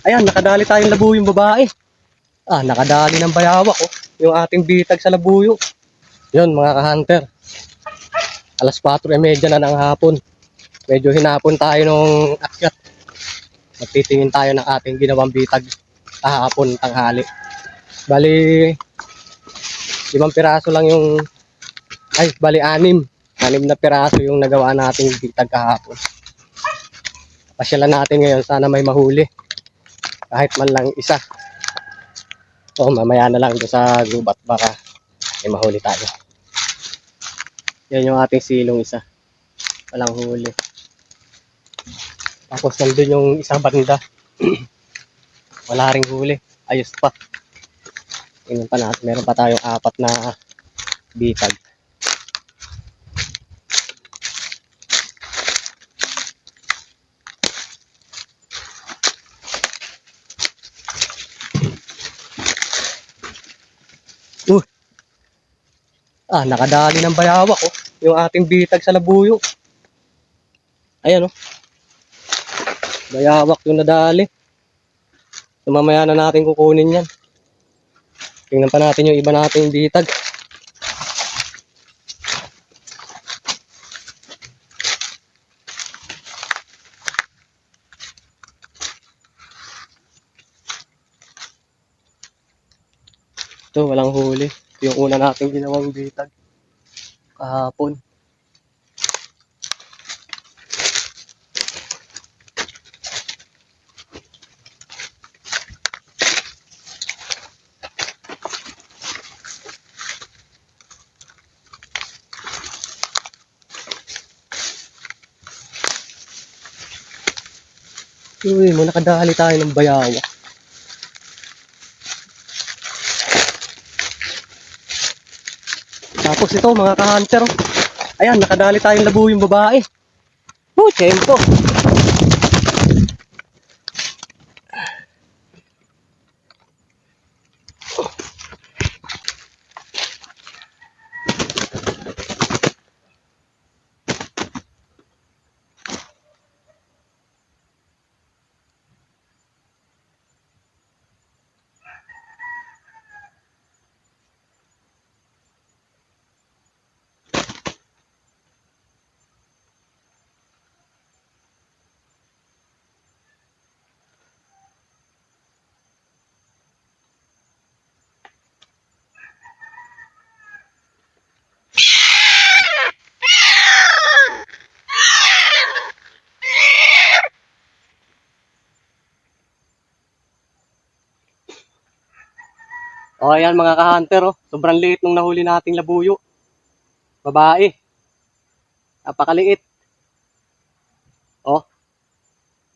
Ayan, nakadali tayong labuyo yung babae. Ah, nakadali ng bayawak oh. Yung ating bitag sa labuyo. Yun mga ka-hunter. Alas 4.30 na ng hapon. Medyo hinapon tayo nung akyat. Magtitingin tayo ng ating ginawang bitag kahapon tanghali. Bali, limang piraso lang yung, ay, bali anim. Anim na piraso yung nagawa nating bitag kahapon. Pasyalan natin ngayon, sana may mahuli. Kahit man lang isa. O, mamaya na lang doon sa gubat para may mahuli tayo. Yan yung ating silong isa. Walang huli. Tapos nandun yung isang banda. Wala ring huli. Ayos pa. Tingnan pa natin. Meron pa tayong apat na bitag. Ah, nakadali ng bayawak oh. Yung ating bitag sa labuyo. Ayan oh. Bayawak yung nadali. So, mamaya na natin kukunin yan. Tingnan pa natin yung iba nating bitag. Ito, walang huli. Ito yung una nating ginawang bitag. Kahapon. Uy, mo nakadali tayo ng bayawa. Tapos ito, mga ka-hunter. oh. Ayan, nakadali tayong labu yung babae. Oh, tempo. O, oh, ayan mga ka-hunter, oh. Sobrang liit nung nahuli nating labuyo. Babae. Napakaliit. Oh.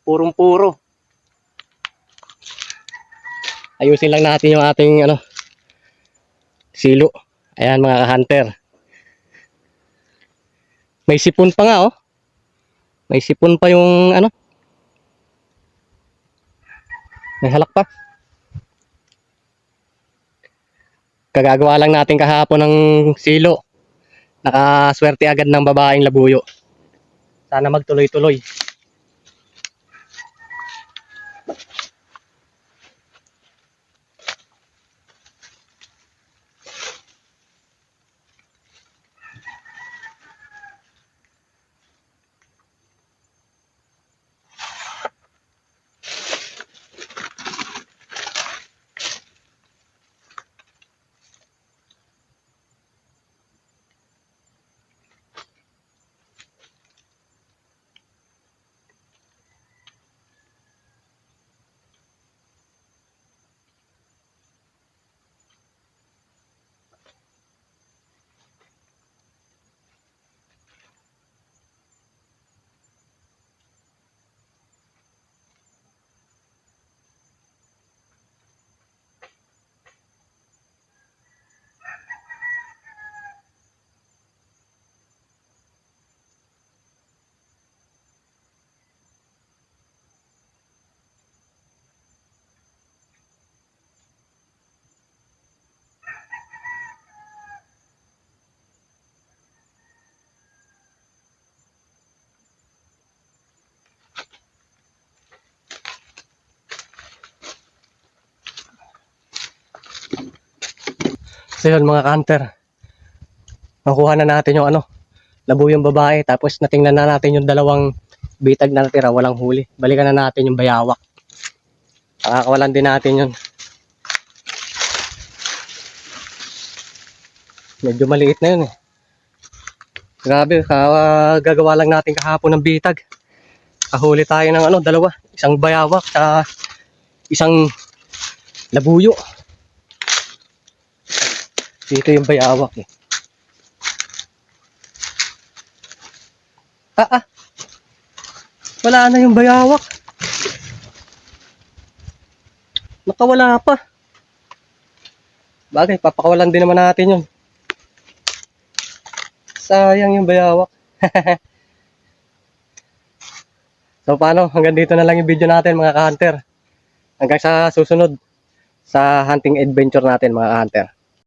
Purong-puro. Ayusin lang natin yung ating ano silo. Ayan mga ka-hunter. May sipon pa nga oh. May sipon pa yung ano. May halak pa. Kagagawa lang natin kahapon ng silo. Nakaswerte agad ng babaeng labuyo. Sana magtuloy-tuloy. So mga hunter. Nakuha na natin yung ano, labo yung babae. Tapos natingnan na natin yung dalawang bitag na natira, walang huli. Balikan na natin yung bayawak. Nakakawalan din natin yun. Medyo maliit na yun eh. Grabe, gagawa lang natin kahapon ng bitag. Kahuli tayo ng ano, dalawa. Isang bayawak, sa isang labuyo. Dito yung bayawak eh. Ah, ah. Wala na yung bayawak. Nakawala pa. Bagay, papakawalan din naman natin yun. Sayang yung bayawak. so paano, hanggang dito na lang yung video natin mga ka-hunter. Hanggang sa susunod sa hunting adventure natin mga ka-hunter.